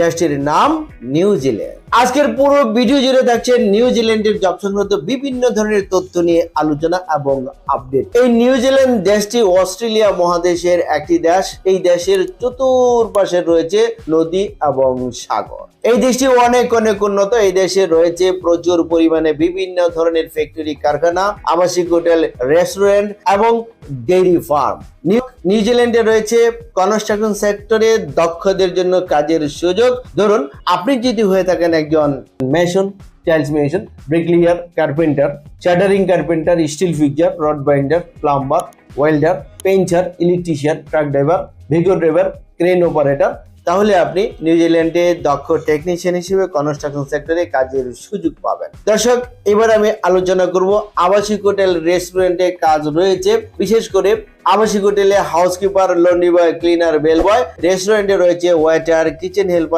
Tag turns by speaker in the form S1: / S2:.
S1: দেশটির নাম নিউজিল্যান্ড আজকের পুরো ভিডিও জুড়ে থাকছে নিউজিল্যান্ডের জব সংক্রান্ত বিভিন্ন ধরনের তথ্য নিয়ে আলোচনা এবং আপডেট এই নিউজিল্যান্ড দেশটি অস্ট্রেলিয়া মহাদেশের একটি দেশ। এই দেশের চতুর্পাশে রয়েছে নদী এবং সাগর। এই দেশটি অনেক অনেক উন্নত। এই দেশে রয়েছে প্রচুর পরিমাণে বিভিন্ন ধরনের ফ্যাক্টরি কারখানা, আবাসিক হোটেল রেস্টুরেন্ট এবং ডেইরি ফার্ম নিউজিল্যান্ডে রয়েছে কনস্ট্রাকশন সেক্টরে দক্ষদের জন্য কাজের সুযোগ। ধরুন, আপনি যদি হয়ে থাকেন একজন mason tiles mason bricklayer carpenter shuttering carpenter, steel fixer, rod binder, plumber, welder painter electrician, truck driver Vigo driver, crane operator তাহলে আপনি নিউজিল্যান্ডে দক্ষ টেকনিশিয়ান হিসেবে কনস্ট্রাকশন সেক্টরে কাজের সুযোগ পাবেন। দর্শক, এবার আমি আলোচনা করব আবাসিক হোটেল রেস্টুরেন্টে কাজ রয়েছে। বিশেষ করে আবাসিক হোটেলে housekeeper laundry boy cleaner bell boy রেস্টুরেন্টে রয়েছে ওয়েটার কিচেন হেল্পার